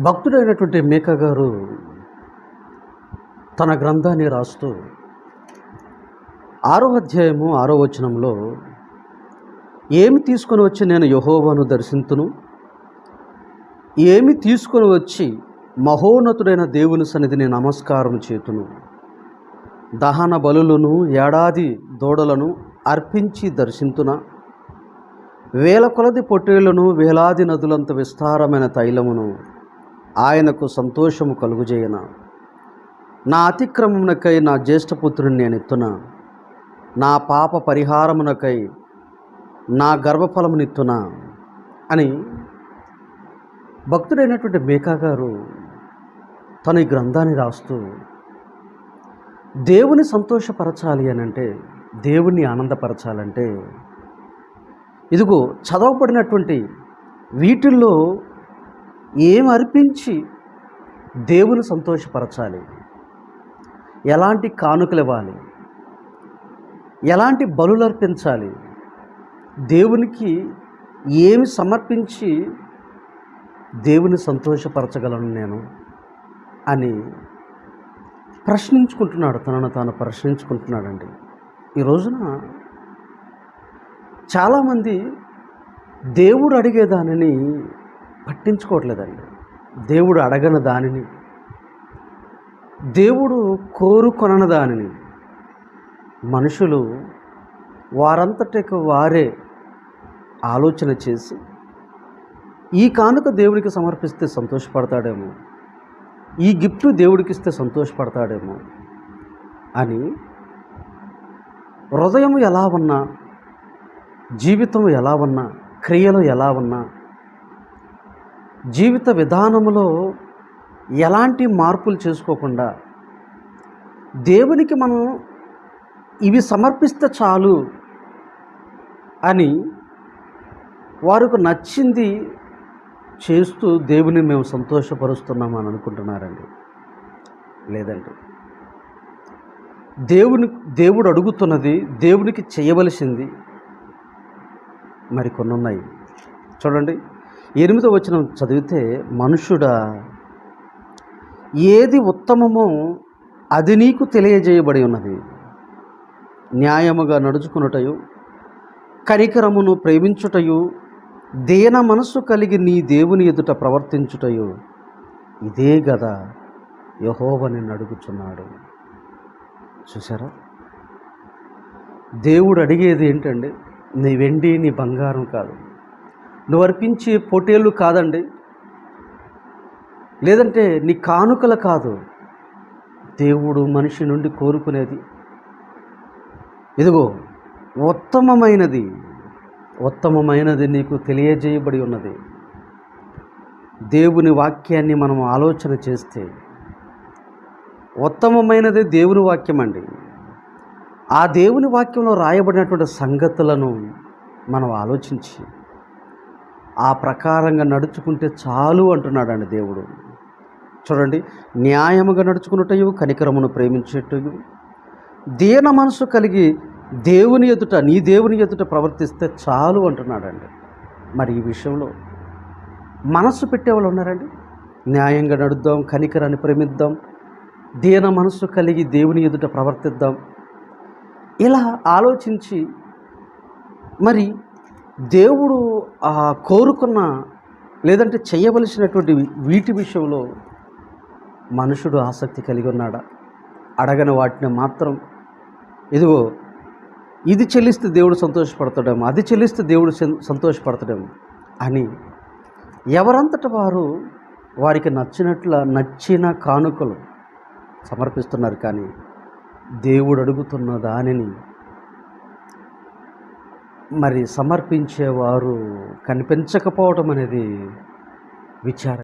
భక్తుడైనటువంటి మేక గారు తన గ్రంథాన్ని రాస్తూ ఆరో అధ్యాయము ఆరో వచనంలో ఏమి తీసుకొని వచ్చి నేను యహోవాను దర్శింతును? ఏమి తీసుకొని వచ్చి మహోన్నతుడైన దేవుని సన్నిధిని నమస్కారం చేతును? దహన బలులను ఏడాది దూడలను అర్పించి దర్శింతున? వేల కొలది పొట్టేళ్ళను వేలాది నదులంత విస్తారమైన తైలమును ఆయనకు సంతోషము కలుగుజేయన? నా అతిక్రమమునకై నా జ్యేష్ఠపుత్రుని నేను ఎత్తున? నా పాప పరిహారమునకై నా గర్భఫలమునిత్తున అని భక్తుడైనటువంటి మేకా గారు తన ఈ గ్రంథాన్ని రాస్తూ దేవుని సంతోషపరచాలి అని అంటే దేవుణ్ణి ఆనందపరచాలంటే ఇదిగో చదవబడినటువంటి వీటిల్లో ఏం అర్పించి దేవుని సంతోషపరచాలి? ఎలాంటి కానుకలు ఇవ్వాలి? ఎలాంటి బలులు అర్పించాలి? దేవునికి ఏమి సమర్పించి దేవుని సంతోషపరచగలను నేను అని ప్రశ్నించుకుంటున్నాడు తనను తాను ప్రశ్నించుకుంటున్నాడండి. ఈ రోజున చాలామంది దేవుడు అడిగే దానిని పట్టించుకోవట్లేదండి. దేవుడు అడగని దానిని. దేవుడు కోరుకొనని దానిని. మనుషులు వారంతటికి వారే ఆలోచన చేసి ఈ కానుక దేవుడికి సమర్పిస్తే సంతోషపడతాడేమో ఈ గిఫ్ట్ దేవుడికి ఇస్తే సంతోషపడతాడేమో అని హృదయం ఎలా ఉన్నా జీవితం ఎలా ఉన్నా క్రియలు ఎలా ఉన్నా జీవిత విధానంలో ఎలాంటి మార్పులు చేసుకోకుండా దేవునికి మనం ఇవి సమర్పిస్తే చాలు అని వారికి నచ్చింది చేస్తూ దేవుని మేము సంతోషపరుస్తున్నాం అని అనుకుంటున్నారండి. లేదండి. దేవుని దేవుడు అడుగుతున్నది దేవునికి చేయవలసింది మరి కొన్ని ఉన్నాయి. చూడండి. ఎనిమిదో వచనం చదివితే మనుషుడా ఏది ఉత్తమమో అది నీకు తెలియజేయబడి ఉన్నది. న్యాయముగా నడుచుకున్నటయు కనికరమును ప్రేమించుటయు దేన మనస్సు కలిగి నీ దేవుని ఎదుట ప్రవర్తించుటయు ఇదే గదా యహోవని అడుగుచున్నాడు చూసారా దేవుడు అడిగేది ఏంటండి? నీ వెండి నీ బంగారం కాదు. నువ్వు అర్పించే పొటేళ్ళు కాదండి. లేదంటే నీ కానుకలు కాదు. దేవుడు మనిషి నుండి కోరుకునేది. ఇదిగో ఉత్తమమైనది ఉత్తమమైనది నీకు తెలియజేయబడి ఉన్నది. దేవుని వాక్యాన్ని మనం ఆలోచన చేస్తే ఉత్తమమైనది దేవుని వాక్యం అండి ఆ దేవుని వాక్యంలో రాయబడినటువంటి సంగతులను మనం ఆలోచించి ఆ ప్రకారంగా నడుచుకుంటే చాలు అంటున్నాడండి దేవుడు. చూడండి న్యాయముగా నడుచుకున్నటయు కనికరమును ప్రేమించేటయు. దీన మనసు కలిగి దేవుని ఎదుట నీ దేవుని ఎదుట ప్రవర్తిస్తే చాలు అంటున్నాడండి. మరి ఈ విషయంలో మనస్సు పెట్టేవాళ్ళు ఉన్నారండి? న్యాయంగా నడుద్దాం కనికరాన్ని ప్రేమిద్దాం దీన మనస్సు కలిగి దేవుని ఎదుట ప్రవర్తిద్దాం. ఇలా ఆలోచించి మరి దేవుడు ఆ కోరుకున్న లేదంటే చేయవలసినటువంటి వీటి విషయంలో మనుషుడు ఆసక్తి కలిగి ఉన్నాడా? అడగని వాటిని మాత్రం ఇదిగో ఇది చెల్లిస్తే దేవుడు సంతోషపడతాడేమో అది చెల్లిస్తే దేవుడు సంతోషపడతాడేమో అని ఎవరంతట వారు వారికి నచ్చినట్ల నచ్చిన కానుకలు సమర్పిస్తున్నారు కానీ దేవుడు అడుగుతున్న దానిని మరి సమర్పించేవారు కనిపించకపోవటం అనేది విచారం.